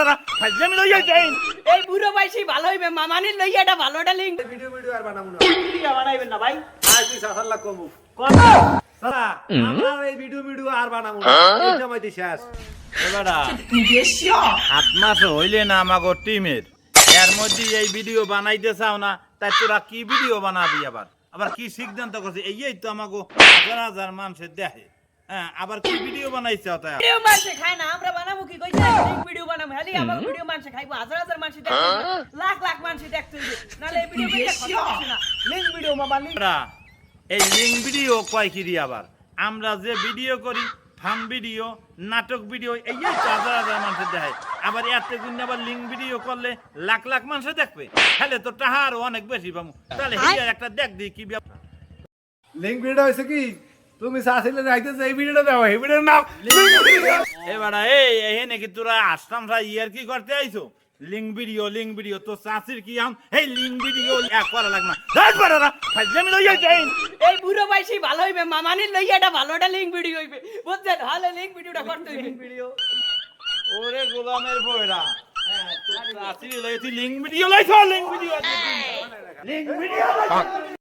বাড়ারা ফাজলামি লইয়া যাইন। এই বুড়ো বয়সী ভালো হইবে মামানির লইয়া এটা ভালোটা লিঙ্ক ভিডিও ভিডিও আর বানাবো না। ভিডিও বানাইবেন না ভাই। আর তুই সাতার লাখ কমু। কোন আমরা এই ভিডিও ভিডিও আর বানাবো না। এই সময়তে শেষ। সাত মাস হইলে না আমাগো টিমের। এর মধ্যে এই ভিডিও বানাইতে চাও না তাই তোরা কি ভিডিও বানাবি আবার? আবার কি সিদ্ধান্ত করছে এই তো আমাগো হাজার হাজার মানুষের দেখে হ্যাঁ আবার কি ভিডিও বানাইছে তাই খায় না আমরা ভিডিও বানাবো। খালি আমার ভিডিও মানুষে খাইবো হাজার হাজার মানুষ দেখতে লাখ লাখ মানুষ দেখতে নালে এই ভিডিও না। এই ভিডিও কয় কি আবার? আমরা যে ভিডিও করি ফান ভিডিও নাটক ভিডিও এই যে হাজার হাজার মানুষের দেখে আবার এত গুণ আবার লিঙ্ক ভিডিও করলে লাখ লাখ মানুষে দেখবে। তাহলে তো টাহার অনেক বেশি পাবো। তাহলে একটা দেখ দিই কি ব্যাপার লিঙ্ক ভিডিও হয়েছে কি? তুমি চাষিলে যাইতেছে এই ভিডিওটা দাও এই ভিডিওর নাম এবার এই এই নাকি তোরা আসলাম ইয়ার কি করতে আইছো? লিঙ্ক ভিডিও লিঙ্ক ভিডিও তো চাষির কি আম? এই লিঙ্ক ভিডিও এক করা লাগ না। দেখ ফাজলামি লইয়া যাইন এই। বুড়ো বয়সী ভালো হইবে মামানির লইয়া এটা ভালোটা লিঙ্ক ভিডিও হইবে। বুঝছেন? হলে লিঙ্ক ভিডিওটা করতে হইবে। ভিডিও। ওরে গোলামের বইরা চাষির লইয়া তুই লিঙ্ক ভিডিও লইছ লিঙ্ক ভিডিও। Link video